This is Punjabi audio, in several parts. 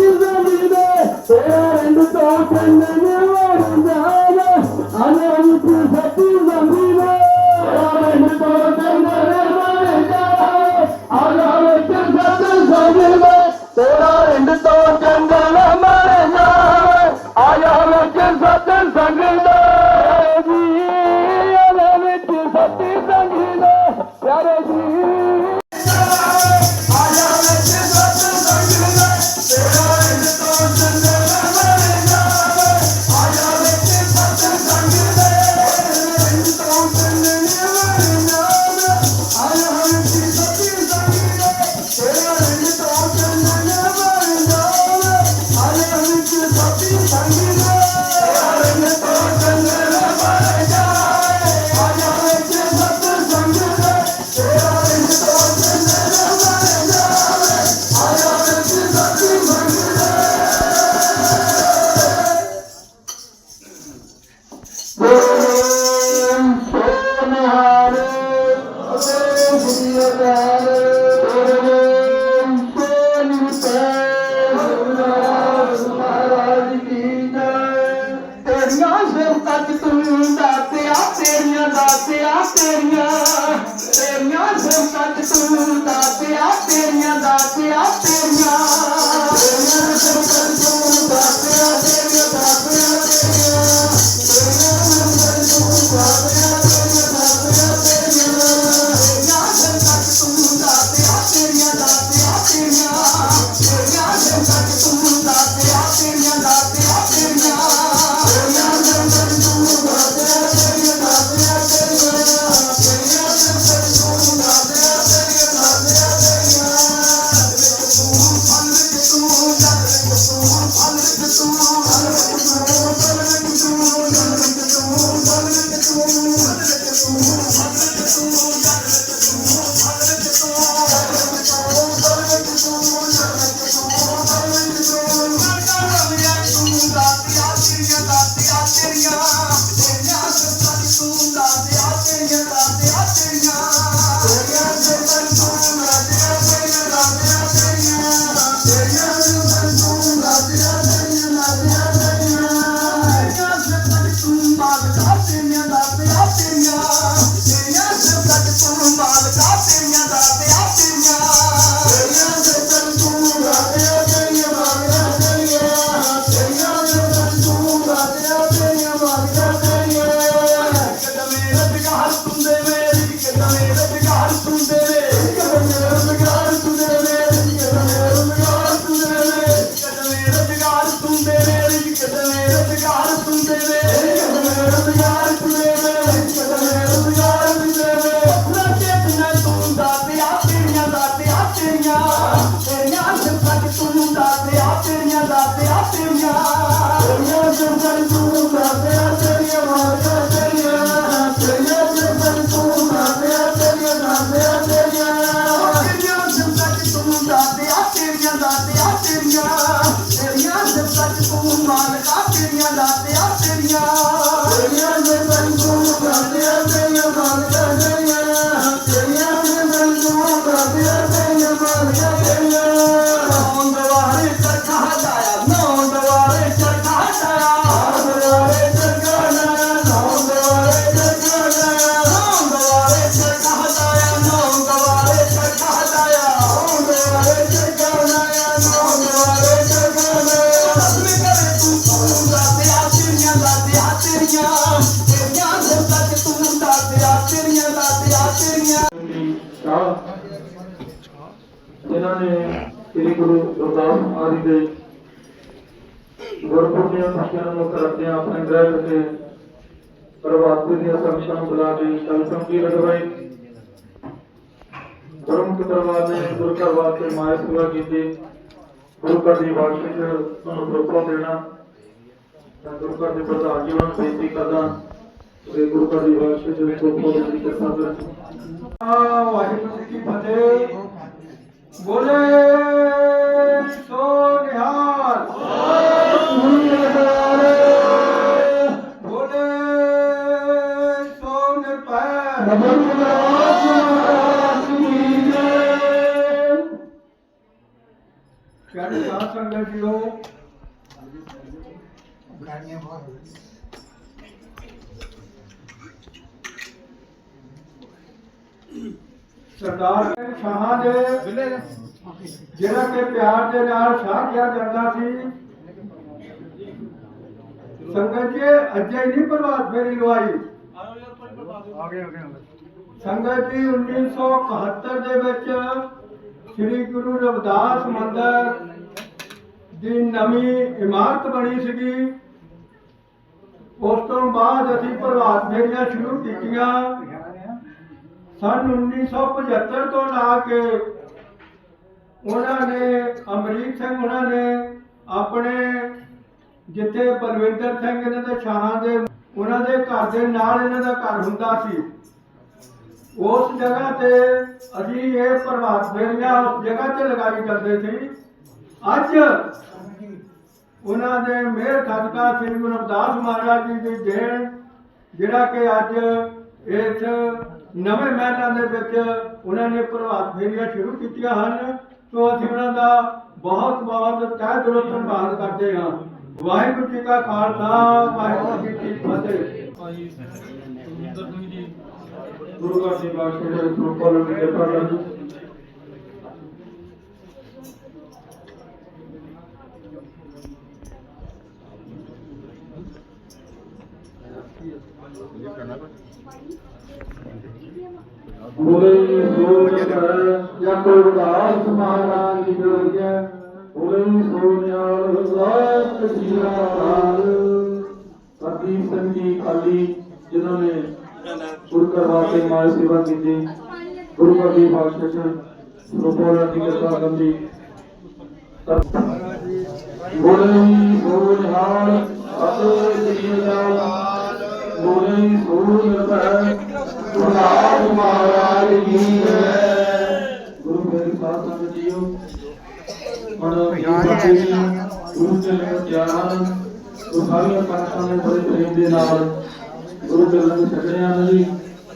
güzelliğine Eğer tutan kendini varında hala Anam için sattığı zambine Eğer tutan kendini varında hala Anam için sattığı zambine Eğer tutan kendini varında hala Ayağım için sattığı zambine ਸ੍ਰੀ ਗੁਰੂ ਰਵਿਦਾਸ ਆਦਿ ਦੇ ਗੁਰਪੁਰਬ ਦੀਆਂ ਖੁਸ਼ੀਆਂ ਨੂੰ ਮੁੱਖ ਰੱਖਦਿਆਂ ਆਪਣੇ ਗ੍ਰਹਿ ਵਿਖੇ ਪ੍ਰਭਾਤੀ ਦੀਆਂ ਸੰਖਿਆ ਨੂੰ ਬੁਲਾ ਕੇ ਸ਼ਬਦ ਸੰਗੀ ਰਗਵਾਈ ਗੁਰਮੁਖ ਪਰਿਵਾਰ ਨੇ ਗੁਰੂ ਘਰ ਵਾਸਤੇ ਮਾਇਆ ਸੇਵਾ ਕੀਤੀ। ਗੁਰੂ ਘਰ ਦੀ ਬਖਸ਼ਿਸ਼ ਨੂੰ ਰੋਕੋ ਦੇਣਾ। ਤਾਂ ਗੁਰੂ ਘਰ ਦੇ ਪ੍ਰਧਾਨ ਜੀ ਨੂੰ ਬੇਨਤੀ ਕਰਦਾ ਕਿ ਗੁਰੂ ਘਰ ਦੀ ਬਖਸ਼ਿਸ਼ ਵਿੱਚ ਰੋਕੋ ਦੇਣ ਦੀ ਕਿਰਪਾ ਕਰਨ ਵਾਹਿਗੁਰੂ ਜੀ ਕੀ ਫਤਿਹ। ਬੋਲੇ ਸੰਗਤ ਜੀਓ ਸਰਦਾਰ ਸਿੰਘ ਸ਼ਾਹਾਂ ਦੇ ਜਿਹੜਾ ਕਿ ਪਿਆਰ ਦੇ ਨਾਲ ਸ਼ਾਹ ਕਿਹਾ ਜਾਂਦਾ ਸੀ। ਸੰਗਤ ਜੀ ਅਜੇ ਨਹੀਂ ਪ੍ਰਭਾਤ ਫੇਰੀ ਲਵਾਈ। ਸੰਗਤ ਜੀ 1971 ਦੇ ਵਿੱਚ ਸ੍ਰੀ ਗੁਰੂ ਰਵਿਦਾਸ ਮੰਦਰ ਦੀ ਨਵੀਂ ਇਮਾਰਤ ਬਣੀ ਸੀਗੀ। ਉਸ ਤੋਂ ਬਾਅਦ ਅਸੀਂ ਪ੍ਰਭਾਤ ਫੇਰੀਆਂ ਸ਼ੁਰੂ ਕੀਤੀਆਂ। ਸਨ 1975 ਤੋਂ ਲਾ ਕੇ ਉਹਨਾਂ ਨੇ, ਅਮਰੀਕ ਸਿੰਘ ਉਹਨਾਂ ਨੇ ਆਪਣੇ ਜਿੱਥੇ ਬਲਵਿੰਦਰ ਸਿੰਘ ਇਹਨਾਂ ਦੇ ਸ਼ਾਹਾਂ ਦੇ, ਉਹਨਾਂ ਦੇ ਘਰ ਦੇ ਨਾਲ ਇਹਨਾਂ ਦਾ ਘਰ ਹੁੰਦਾ ਸੀ। ਉਸ ਜਗ੍ਹਾ ਤੇ ਅਸੀਂ ਇਹ ਪ੍ਰਭਾਤ ਫੇਰੀਆਂ ਉਸ ਜਗ੍ਹਾ ਤੇ ਲਗਾਈ ਕਰਦੇ ਸੀ। ਅੱਜ ਉਹਨਾਂ ਦੇ ਮਿਹਰ ਸਦਕਾ ਸ੍ਰੀ ਗੁਰੂ ਰਵਿਦਾਸ ਮਹਾਰਾਜ ਜੀ ਦੀ ਦੇਣ, ਜਿਹੜਾ ਕਿ ਅੱਜ ਇਸ ਨਵੇਂ ਮਹਿਲਾਂ ਦੇ ਵਿੱਚ ਉਹਨਾਂ ਨੇ ਪ੍ਰਭਾਤ ਫੇਰੀਆਂ ਸ਼ੁਰੂ ਕੀਤੀਆਂ ਹਨ, ਸੋ ਅਸੀਂ ਉਹਨਾਂ ਦਾ ਬਹੁਤ ਬਹੁਤ ਤਹਿ ਦਿਲੋਂ ਧੰਨਵਾਦ ਕਰਦੇ ਹਾਂ। ਵਾਹਿਗੁਰੂ ਜੀ ਕਾ ਖਾਲਸਾ, ਵਾਹਿਗੁਰੂ ਜੀ ਕੀ ਫਤਿਹ ਭਾਈ ਸੁਰਿੰਦਰ ਸਿੰਘ ਜੀ ਗੁਰੂ ਘਰ ਦੀ ਬਾਦਸ਼ਾਹ ਦੇ ਸਰੂਪਾਂ ਨੂੰ ਕਿਰਪਾ ਕਰਨ ਬੋਲੇ ਸੋਚ ਜਾਂ ਕੋਈ ਉਦਾਸ ਮਹਾਰਾਜ ਦੀ ਜੋਗਿਆ ਬੋਲੇ ਸੋਨਿਆਲ ਰਾਤ ਜੀਰਾ ਹਾਲ ਗੁਰੂ ਘਰ ਵਾਸਤੇ ਮਾਲ ਸੇਵਾ ਕੀਤੀ। ਗੁਰੂ ਘਰ ਦੀ ਬਖਸ਼ਿਸ਼ ਰੂਪੋਲਾ ਦੀ ਕਿਰਪਾ ਕਰਦੀ। ਬੋਲੇ ਸੋਨਿਆਲ ਅਤੇ ਜੀਰਾ ਬੋਲੇ ਸੋਨਿਆਲ ਗੁਰੂ ਮਹਾਰਾਜ ਜੀ। ਹੈ ਗੁਰੂ ਮੇਰੀ ਸਾਧ ਸੰਗਤ ਜੀਓ। ਹੁਣ ਬਾਕੀ ਜੀ ਗੁਰੂ ਦੇ ਲੰਗਰ ਉਹ ਸਾਰੀਆਂ ਸੰਗਤਾਂ ਨੇ ਬੜੇ ਪ੍ਰੇਮ ਦੇ ਨਾਲ ਗੁਰੂ ਦੇ ਲੰਗਰ ਛਕਣੇ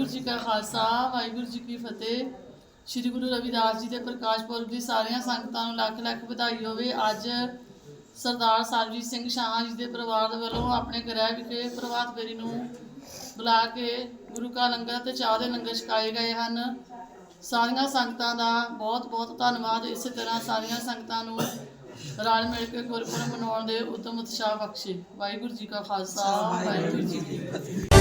ਵਾਹਿਗੁਰੂ ਜੀ ਕਾ ਖਾਲਸਾ, ਵਾਹਿਗੁਰੂ ਜੀ ਕੀ ਫਤਿਹ। ਸ੍ਰੀ ਗੁਰੂ ਰਵਿਦਾਸ ਜੀ ਦੇ ਪ੍ਰਕਾਸ਼ ਪੁਰਬ ਦੀ ਸਾਰੀਆਂ ਸੰਗਤਾਂ ਨੂੰ ਲੱਖ ਲੱਖ ਵਧਾਈ ਹੋਵੇ। ਅੱਜ ਸਰਦਾਰ ਸਰਜੀਤ ਸਿੰਘ ਸ਼ਾਹ ਜੀ ਦੇ ਪਰਿਵਾਰ ਦੇ ਵੱਲੋਂ ਆਪਣੇ ਗ੍ਰਹਿ ਵਿਖੇ ਪ੍ਰਭਾਤ ਫੇਰੀ ਨੂੰ ਬੁਲਾ ਕੇ ਗੁਰੂ ਕਾ ਲੰਗਰ ਤੇ ਚਾਹ ਦੇ ਲੰਗਰ ਛਕਾਏ ਗਏ ਹਨ। ਸਾਰੀਆਂ ਸੰਗਤਾਂ ਦਾ ਬਹੁਤ ਬਹੁਤ ਧੰਨਵਾਦ। ਇਸੇ ਤਰ੍ਹਾਂ ਸਾਰੀਆਂ ਸੰਗਤਾਂ ਨੂੰ ਰਲ ਮਿਲ ਕੇ ਗੁਰਪੁਰਬ ਮਨਾਉਣ ਦੇ ਉਤਮ ਉਤਸ਼ਾਹ ਬਖਸ਼ੇ। ਵਾਹਿਗੁਰੂ ਜੀ ਕਾ ਖਾਲਸਾ, ਵਾਹਿਗੁਰੂ ਜੀ ਕੀ ਫਤਿਹ।